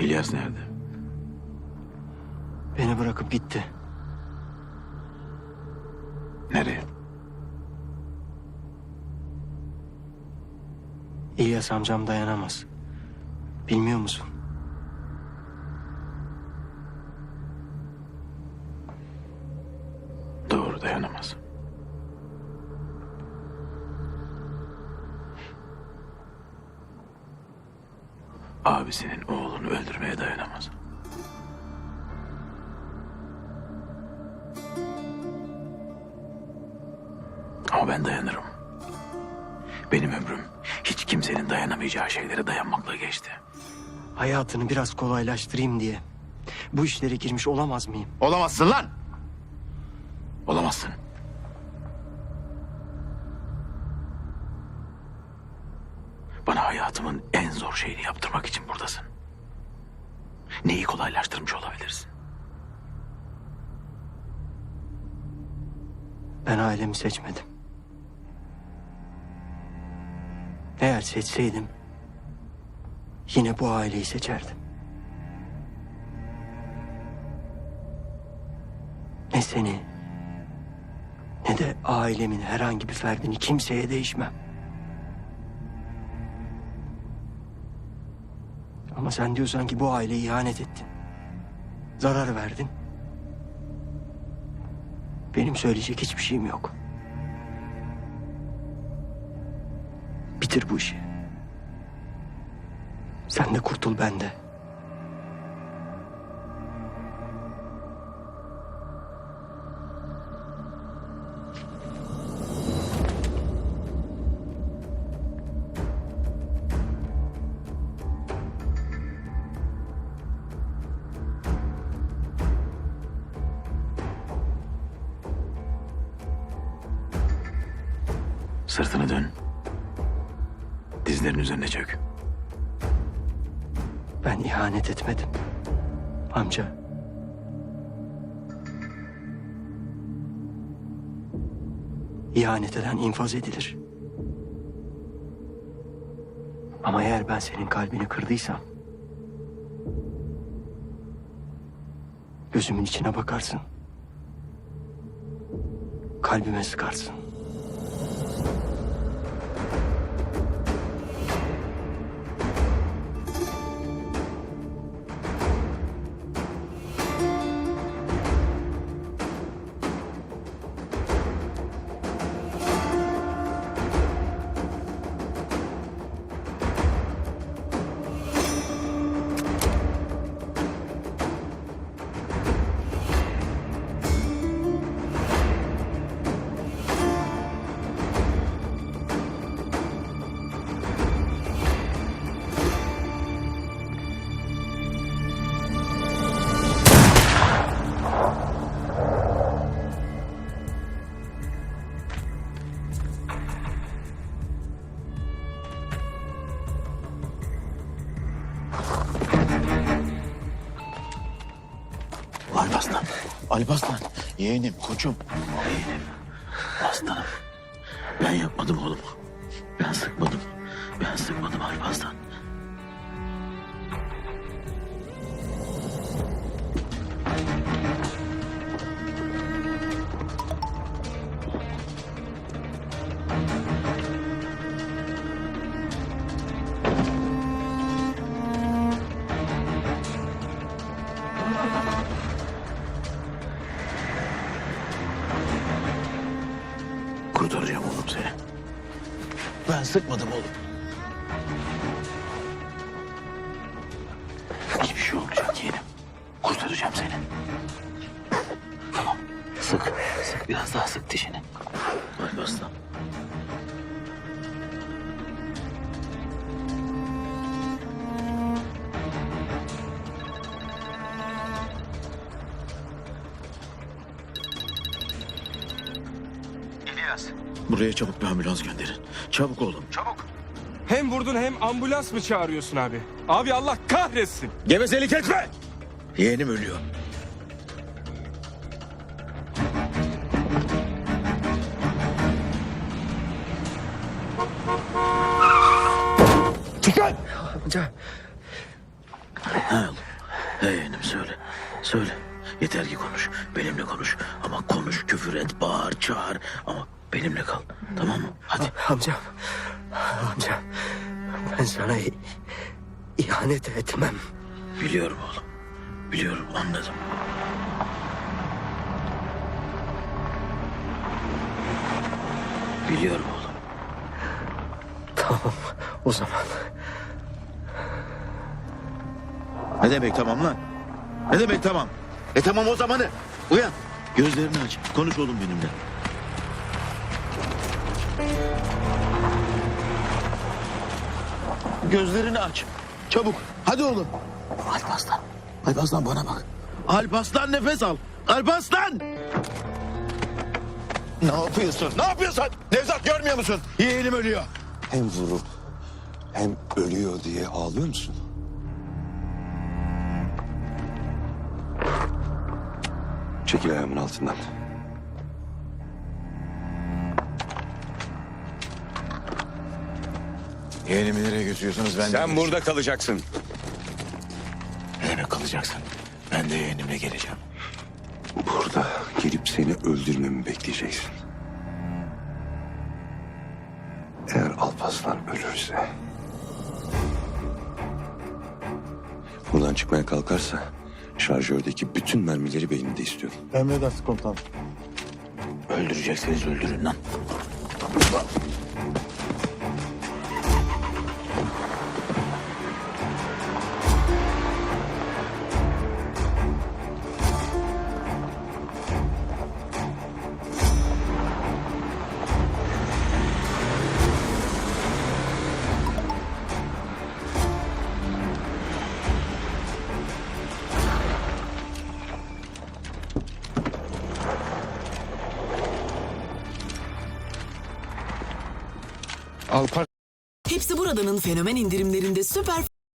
İlyas nerede? Beni bırakıp gitti. Nereye? İlyas amcam dayanamaz. Bilmiyor musun? Abisinin oğlunu öldürmeye dayanamaz. Ama ben dayanırım. Benim ömrüm hiç kimsenin dayanamayacağı şeylere dayanmakla geçti. Hayatını biraz kolaylaştırayım diye. Bu işlere girmiş olamaz mıyım? Olamazsın lan! Olamazsın. Hayatımın en zor şeyini yaptırmak için buradasın. Neyi kolaylaştırmış olabilirsin? Ben ailemi seçmedim. Eğer seçseydim yine bu aileyi seçerdim. Ne seni ne de ailemin herhangi bir ferdini kimseye değişmem. Ama sen diyorsan ki bu aileye ihanet ettin. Zarar verdin. Benim söyleyecek hiçbir şeyim yok. Bitir bu işi. Sen de kurtul ben de. Sırtını dön. Dizlerin üzerine çök. Ben ihanet etmedim. Amca. İhanet eden infaz edilir. Ama eğer ben senin kalbini kırdıysam... Gözümün içine bakarsın. Kalbime sıkarsın. Alpaslan. Yeğenim, koçum. Yeğenim. Aslanım. Ben yapmadım oğlum. Ben sıkmadım. Ben sıkmadım Alpaslan. Kurtaracağım oğlum seni. Ben sıkmadım oğlum. Hiçbir şey olmayacak yeğenim. Kurtaracağım seni. Tamam. Sık. Sık biraz daha sık dişini. Hadi aslan. Buraya çabuk bir ambulans gönderin. Çabuk oğlum. Hem vurdun hem ambulans mı çağırıyorsun abi? Abi Allah kahretsin. Gevezelik etme! Yeğenim ölüyor. Amca. Ha oğlum. Yeğenim söyle. Söyle. Yeter ki konuş. Benimle konuş. Ama konuş, küfür et, bağır, çağır. Ama benimle kal. Tamam mı? Hadi. Amcam, amcam ben sana ihanet etmem. Biliyorum oğlum. Biliyorum anladım. Biliyorum oğlum. Tamam o zaman. Ne demek tamam lan? Ne demek tamam? E tamam o zamanı. Uyan. Gözlerini aç. Konuş oğlum benimle. Gözlerini aç. Çabuk. Hadi oğlum. Alparslan. Alparslan bana bak. Alpaslan nefes al. Alpaslan! Ne yapıyorsun? Ne yapıyorsun? Nevzat görmüyor musun? Yeğenim ölüyor. Hem vurup hem ölüyor diye ağlıyor musun? Çekil ayağımın altından. Yeğenimi nereye götürüyorsunuz? Ben Sen burada kalacaksın. Ne demek kalacaksın? Ben de yeğenimle geleceğim. Burada gelip seni öldürmemi bekleyeceksin. Eğer Alpaslan ölürse... Buradan çıkmaya kalkarsa şarjördeki bütün mermileri beyninde istiyorum. Emredersin komutanım. Öldürecekseniz öldürün lan. Alpar Hepsi buradanın fenomen indirimlerinde süper